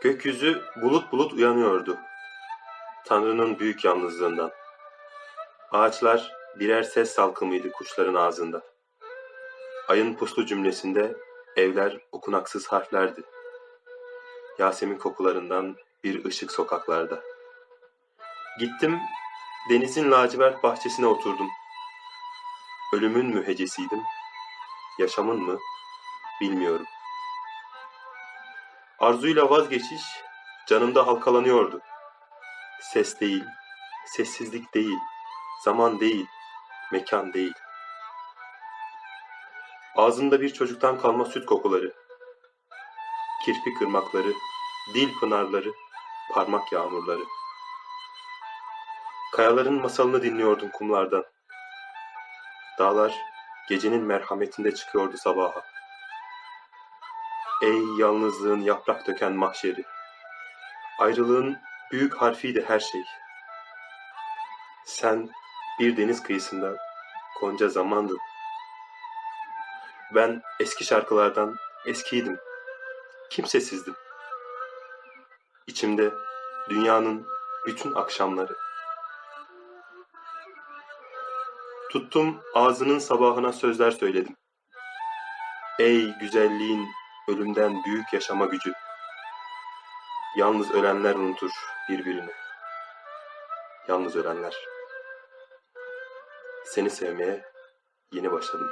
Gökyüzü bulut bulut uyanıyordu. Tanrı'nın büyük yalnızlığından. Ağaçlar birer ses salkımıydı kuşların ağzında. Ayın puslu cümlesinde evler okunaksız harflerdi. Yasemin kokularından bir ışık sokaklarda. Gittim, denizin lacivert bahçesine oturdum. Ölümün mü hecesiydim, yaşamın mı bilmiyorum. Arzuyla vazgeçiş canımda halkalanıyordu. Ses değil, sessizlik değil, zaman değil, mekan değil. Ağzımda bir çocuktan kalma süt kokuları, kirpik ırmakları, dil pınarları, parmak yağmurları. Kayaların masalını dinliyordum kumlardan. Dağlar gecenin merhametinde çıkıyordu sabaha. Ey yalnızlığın yaprak döken mahşeri. Ayrılığın büyük harfiydi her şey. Sen bir deniz kıyısında gonca zamandın. Ben eski şarkılardan eskiydim. Kimsesizdim. İçimde dünyanın bütün akşamları. Tuttum ağzının sabahına sözler söyledim. Ey güzelliğin ölümden büyük yaşama gücü. Yalnız ölenler unutur birbirini. Yalnız ölenler. Seni sevmeye yeni başladım.